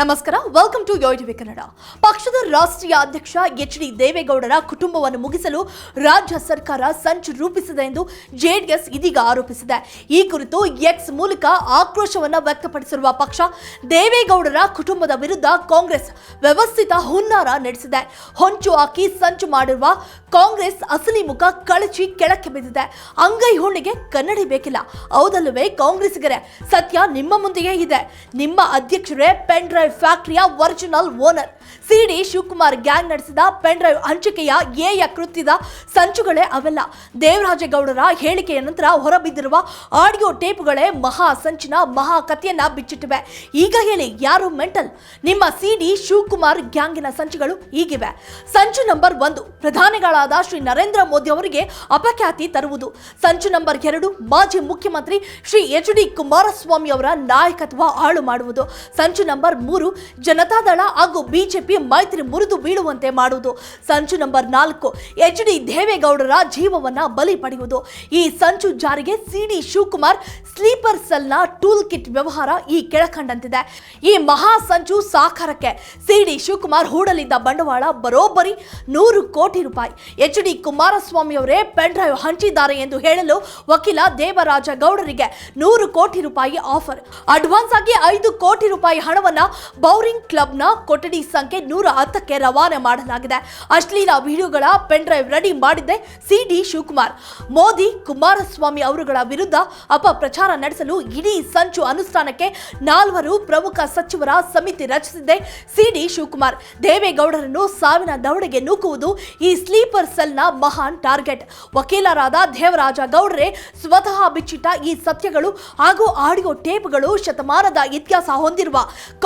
ನಮಸ್ಕಾರ welcome to Yoyo TV Kannada ಪಕ್ಷದ ರಾಷ್ಟ್ರೀಯ ಅಧ್ಯಕ್ಷ ಎಚ್ ಡಿ ದೇವೇಗೌಡರ ಕುಟುಂಬವನ್ನು ಮುಗಿಸಲು ರಾಜ್ಯ ಸರ್ಕಾರ ಸಂಚು ರೂಪಿಸಿದೆ ಎಂದು ಜೆಡಿಎಸ್ ಇದೀಗ ಆರೋಪಿಸಿದೆ. ಈ ಕುರಿತು ಎಕ್ಸ್ ಮೂಲಕ ಆಕ್ರೋಶವನ್ನು ವ್ಯಕ್ತಪಡಿಸಿರುವ ಪಕ್ಷ, ದೇವೇಗೌಡರ ಕುಟುಂಬದ ವಿರುದ್ಧ ಕಾಂಗ್ರೆಸ್ ವ್ಯವಸ್ಥಿತ ಹುನ್ನಾರ ನಡೆಸಿದೆ. ಹೊಂಚು ಹಾಕಿ ಸಂಚು ಮಾಡಿರುವ ಕಾಂಗ್ರೆಸ್ ಅಸಲಿ ಮುಖ ಕಳಚಿ ಕೆಳಕ್ಕೆ ಬಿದ್ದಿದೆ. ಅಂಗೈ ಹುಣ್ಣಿಗೆ ಕನ್ನಡಿ ಬೇಕಿಲ್ಲ. ಹೌದಲ್ಲವೇ ಕಾಂಗ್ರೆಸ್ಗರೇ ಸತ್ಯ ನಿಮ್ಮ ಮುಂದೆಯೇ ಇದೆ. ನಿಮ್ಮ ಅಧ್ಯಕ್ಷರೇ ಪೆನ್ ಡ್ರೈವ್ ಫ್ಯಾಕ್ಟರಿಯ original owner. C D Shivakumar gang ನಡೆಸಿದ ಪೆನ್ ಡ್ರೈವ್ ಹಂಚಿಕೆಯ ಎಯ ಕೃತ್ಯದ ಸಂಚುಗಳೇ ಅವೆಲ್ಲ. ದೇವರಾಜೇಗೌಡರ ಹೇಳಿಕೆಯ ನಂತರ ಹೊರಬಿದ್ದಿರುವ ಆಡಿಯೋ ಟೇಪ್ಗಳೇ ಮಹಾ ಸಂಚಿನ ಮಹಾ ಕಥೆಯನ್ನ ಬಿಚ್ಚಿಟ್ಟಿವೆ. ಈಗ ಹೇಳಿ, ಯಾರು ಮೆಂಟಲ್? ನಿಮ್ಮ ಸಿಡಿ ಶಿವಕುಮಾರ್ ಗ್ಯಾಂಗಿನ ಸಂಚುಗಳು ಹೀಗಿವೆ ಸಂಚು ನಂಬರ್ ಒಂದು, ಪ್ರಧಾನಿಗಳಾದ ಶ್ರೀ ನರೇಂದ್ರ ಮೋದಿ ಅವರಿಗೆ ಅಪಖ್ಯಾತಿ ತರುವುದು. ಸಂಚು ನಂಬರ್ ಎರಡು, ಮಾಜಿ ಮುಖ್ಯಮಂತ್ರಿ ಶ್ರೀ ಎಚ್ ಡಿ ಕುಮಾರಸ್ವಾಮಿ ಅವರ ನಾಯಕತ್ವ ಹಾಳು ಮಾಡುವುದು. ಸಂಚು ನಂಬರ್ ಮೂರು, ಜನತಾದಳ ಹಾಗೂ ಬಿಜೆಪಿ ಮೈತ್ರಿ ಮುರಿದು ಬೀಳುವಂತೆ ಮಾಡುವುದು. ಸಂಚು ನಂಬರ್ ನಾಲ್ಕು, ಎಚ್ ಡಿ ದೇವೇಗೌಡರ ಜೀವವನ್ನ ಬಲಿ ಪಡೆಯುವುದು. ಈ ಸಂಚು ಜಾರಿಗೆ ಸಿ ಡಿ ಶಿವಕುಮಾರ್ ಸ್ಲೀಪರ್ ಸೆಲ್ನ ಟೂಲ್ ಕಿಟ್ ವ್ಯವಹಾರ ಈ ಕೆಳಕಂಡಂತಿದೆ. ಈ ಮಹಾ ಸಂಚು ಸಾಕಾರಕ್ಕೆ ಸಿ ಡಿ ಶಿವಕುಮಾರ್ ಹೂಡಲಿದ್ದ ಬಂಡವಾಳ ಬರೋಬ್ಬರಿ ನೂರು ಕೋಟಿ ರೂಪಾಯಿ. ಎಚ್ ಡಿ ಕುಮಾರಸ್ವಾಮಿ ಅವರೇ ಪೆನ್ ಡ್ರೈವ್ ಹಂಚಿದ್ದಾರೆ ಎಂದು ಹೇಳಲು ವಕೀಲ ದೇವರಾಜ ಗೌಡರಿಗೆ ನೂರು ಕೋಟಿ ರೂಪಾಯಿ ಆಫರ್. ಅಡ್ವಾನ್ಸ್ ಆಗಿ ಐದು ಕೋಟಿ ರೂಪಾಯಿ ಹಣವನ್ನ ಬೌರಿಂಗ್ ಕ್ಲಬ್ನ ಕೊಠಡಿ ಸಂಖ್ಯೆ ನೂರ ಹತ್ತಕ್ಕೆ ರವಾನೆ ಮಾಡಲಾಗಿದೆ. ಅಶ್ಲೀಲ ವಿಡಿಯೋಗಳ ಪೆನ್ ಡ್ರೈವ್ ರೆಡಿ ಮಾಡಿದ್ದೆ ಸಿ ಡಿ ಶಿವಕುಮಾರ್. ಮೋದಿ, ಕುಮಾರಸ್ವಾಮಿ ಅವರುಗಳ ವಿರುದ್ಧ ಅಪಪ್ರಚಾರ ನಡೆಸಲು ಇಡೀ ಸಂಚು ಅನುಷ್ಠಾನಕ್ಕೆ ನಾಲ್ವರು ಪ್ರಮುಖ ಸಚಿವರ ಸಮಿತಿ ರಚಿಸಿದ್ದೆ ಸಿ ಡಿ ಶಿವಕುಮಾರ್. ದೇವೇಗೌಡರನ್ನು ಸಾವಿನ ದವಡೆಗೆ ನೂಕುವುದು ಈ ಸ್ಲೀಪರ್ ಸೆಲ್ನ ಮಹಾನ್ ಟಾರ್ಗೆಟ್. ವಕೀಲರಾದ ದೇವರಾಜ ಗೌಡರೇ ಸ್ವತಃ ಬಿಚ್ಚಿಟ್ಟ ಈ ಸತ್ಯಗಳು ಹಾಗೂ ಆಡಿಯೋ ಟೇಪ್ಗಳು ಶತಮಾನದ ಇತಿಹಾಸ ಹೊಂದಿರುವ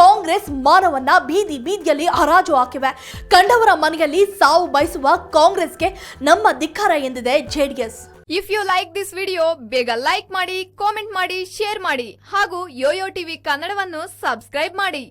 ಕಾಂಗ್ರೆಸ್ ಮಾನವನ್ನ ಬೀದಿ ಬೀದಿಯಲ್ಲಿ ಹರಾಜು ಹಾಕಿವೆ. ಕಂಡವರ ಮನೆಯಲ್ಲಿ ಸಾವು ಬಯಸುವ ಕಾಂಗ್ರೆಸ್ಗೆ ನಮ್ಮ ಧಿಕ್ಕಾರ ಎಂದಿದೆ JDS. If you like this video ಬೇಗ ಲೈಕ್ ಮಾಡಿ ಕಾಮೆಂಟ್ ಮಾಡಿ ಶೇರ್ ಮಾಡಿ ಹಾಗೂ ಯೋಯೋ ಟಿವಿ ಕನ್ನಡವನ್ನು ಸಬ್ಸ್ಕ್ರೈಬ್ ಮಾಡಿ.